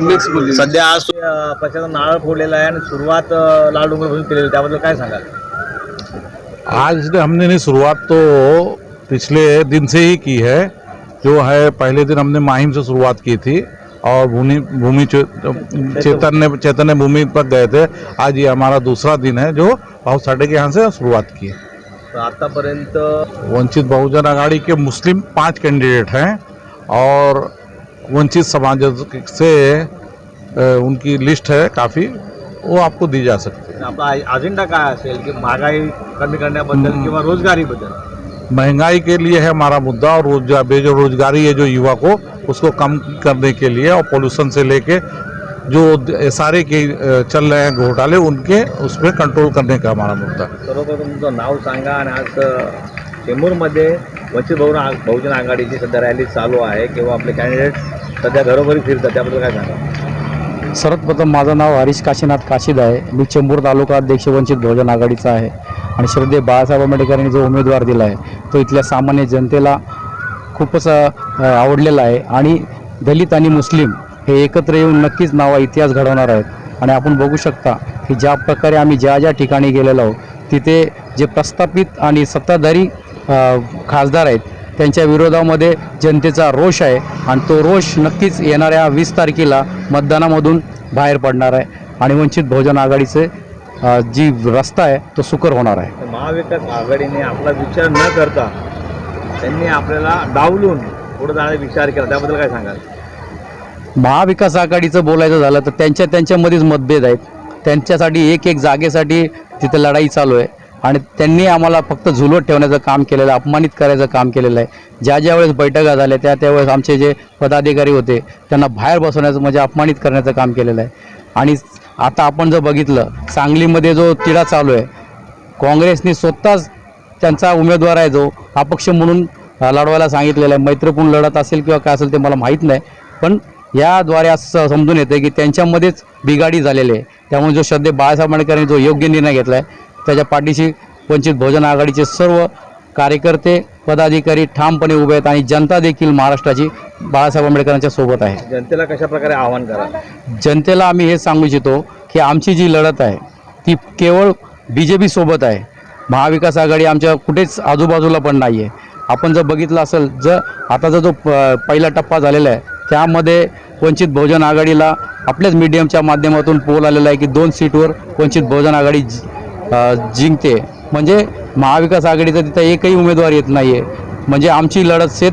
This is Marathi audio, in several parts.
मिक्स बोलली. सध्या आज पक्षाचा नारळ फोडलेला आहे आणि सुरुवात लाल डोंगरपासून केलेली आहे. त्याबद्दल काय सांगाल? आज हमने नहीं शुरुआत तो पिछले दिन से ही की है. जो है पहले दिन हमने माहिम से शुरुआत की थी और भूमि भूमि चे- चैतन्य चैतन्य भूमि पर गए थे. आज ये हमारा दूसरा दिन है जो भाव साडे के यहाँ से शुरुआत की है. तर आतापर्यंत वंचित बहुजन आघाड़ी के मुस्लिम पाँच कैंडिडेट हैं और वंचित समाज से उनकी लिस्ट है काफ़ी वो आपको दी जा सकती है। आपला अजेंडा काय असेल की महागाई कमी करण्याबद्दल हम्म. किंवा रोजगारीबद्दल महँगाई के लिए है हमारा मुद्दा और रोज़गार बेरोजगारी है जो युवा को उसको कम करने के लिए और पोल्यूशन से लेके जो सारे के चल रहे हैं घोटाले उनके उस पर कंट्रोल करने का हमारा मुद्दा है। सर्वप्रथम तुमचं नाव सांगा आणि आज अ, चेंबूरमध्ये वंचित बहुजन आ- बहुजन आघाडीची सध्या रॅली चालू आहे. किंवा आपले कॅन्डिडेट सध्या घरोघरी फिरतात त्याबद्दल काय सांगा सर्वप्रथम माझं नाव हरीश काशीनाथ काशीद आहे. मी चेंबूर तालुका अध्यक्ष वंचित बहुजन आघाडीचा आहे. आणि श्रद्धे बाळासाहेब आंबेडकरांनी जो उमेदवार दिला आहे तो इथल्या सामान्य जनतेला खूपच आवडलेला आहे. आणि दलित आणि मुस्लिम हे एकत्र येऊन नक्कीच नावा इतिहास घडवणार आहेत. आणि आपण बघू शकता की ज्या प्रकारे आम्ही ज्या ज्या ठिकाणी गेलेलो आहोत तिथे जे प्रस्थापित आणि सत्ताधारी खासदार आहेत त्यांच्या विरोधामध्ये जनतेचा रोष आहे आणि तो रोष नक्कीच येणाऱ्या वीस तारखेला मतदानामधून बाहेर पडणार आहे. आणि वंचित बहुजन आघाडीचे जी रस्ता आहे तो सुकर होणार आहे. महाविकास आघाडीने आपला विचार न करता त्यांनी आपल्याला डावलून पुढे जाण्याचा विचार केला. त्याबद्दल काय सांगाल? महाविकास आघाडीचं बोलायचं झालं तर त्यांच्या त्यांच्यामध्येच मतभेद आहेत. त्यांच्यासाठी एक एक जागेसाठी तिथं लढाई चालू आहे. आणि त्यांनी आम्हाला फक्त झुलवत ठेवण्याचं काम केलेलं आहे अपमानित करायचं काम केलेलं आहे. ज्या ज्या वेळेस बैठका झाल्या त्या त्यावेळेस आमचे जे पदाधिकारी होते त्यांना बाहेर बसवण्याचं म्हणजे अपमानित करण्याचं काम केलेलं आहे. आणि आता आपण जर बघितलं सांगलीमध्ये जो तिढा चालू आहे काँग्रेसने स्वतःच त्यांचा उमेदवार आहे जो अपक्ष म्हणून लढवायला सांगितलेला आहे. मैत्रीपूर्ण लढत असेल किंवा काय असेल ते मला माहीत नाही. पण याद्वारे असं समजून येतं की त्यांच्यामध्येच बिघाडी झालेली आहे. त्यामुळे जो श्रद्धे बाळासाहेब आंबेडकरांनी जो योग्य निर्णय घेतला आहे त्याच्या पाठीशी वंचित बहुजन आघाडीचे सर्व कार्यकर्ते पदाधिकारी ठामपणे उभे आहेत आणि जनता देखील महाराष्ट्राची बाळासाहेब आंबेडकरांच्या सोबत आहे. जनतेला कशा प्रकारे आवाहन करा? जनतेला आम्ही हे सांगू इच्छितो की आमची जी लढत आहे ती केवळ बी जे पी सोबत आहे. महाविकास आघाडी आमच्या कुठेच आजूबाजूला पण नाही आहे आपण जर बघितलं असेल जर आताचा जो प- पहिला टप्पा झालेला आहे त्यामध्ये वंचित बहुजन आघाडीला आपल्याच मीडियमच्या माध्यमातून पोल आलेला आहे की दोन सीटवर वंचित बहुजन आघाडी जिंकते. म्हणजे महाविकास आघाडीचा तिथं एकही उमेदवार येत नाही आहे म्हणजे आमची लढत सेत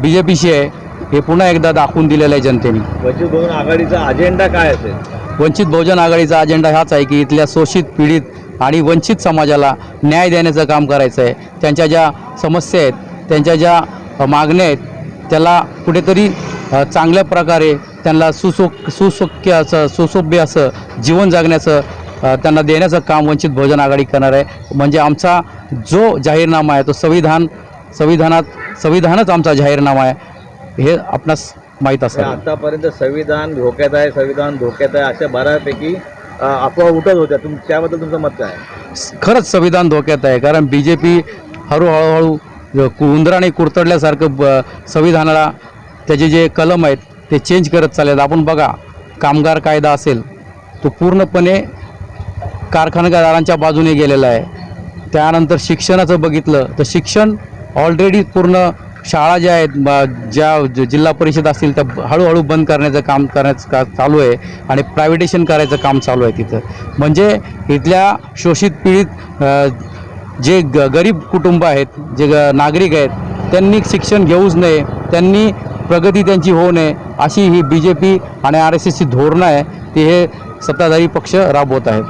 बी जे पीशी आहे. हे पुन्हा एकदा दाखवून दिलेलं आहे जनतेने. वंचित बहुजन आघाडीचा अजेंडा काय असेल? वंचित बहुजन आघाडीचा अजेंडा हाच आहे की इथल्या शोषित पीडित आणि वंचित समाजाला न्याय देण्याचं काम करायचं आहे. त्यांच्या ज्या समस्या आहेत त्यांच्या ज्या मागण्या आहेत त्याला कुठेतरी चांगल्या प्रकारे त्यांना सुसो सुसोक्य असं सुसोभ्य असं जीवन जगण्याचं त्यांना देण्याचं काम वंचित बहुजन आघाडी करणार आहे. म्हणजे आमचा जो जाहीरनामा आहे तो संविधान संविधानात संविधानच आमचा जाहीरनामा आहे. हे आपणास माहीत असेल. आतापर्यंत संविधान धोक्यात आहे संविधान धोक्यात आहे अशा बऱ्यापैकी अफवा उठत होत्या. तुम त्याबद्दल तुमचं मत काय आहे? खरंच संविधान धोक्यात आहे. कारण बी जे पी हळू हळूहळू कु- उंदराने कुरतडल्यासारखं ब संविधानाला त्याचे जे कलम आहेत ते चेंज करत चालले आपण बघा कामगार कायदा असेल तो पूर्णपणे कारखानदारांच्या बाजूने गेलेला आहे. त्यानंतर शिक्षणाचं बघितलं तर शिक्षण ऑलरेडी पूर्ण शाळा ज्या आहेत ज्या ज- जिल्हा परिषद असतील त्या हळूहळू बंद करण्याचं काम करण्याचं का चालू आहे आणि प्रायव्हेटेशन करायचं काम चालू आहे तिथं. म्हणजे इथल्या शोषित पीडित जे ग गरीब कुटुंब आहेत जे ग नागरिक आहेत त्यांनी शिक्षण घेऊच नये त्यांनी प्रगती त्यांची होऊ नये अशी ही बी जे पी आणि आर एस एसची धोरणं आहे ती हे सत्ताधारी पक्ष राबवत आहेत.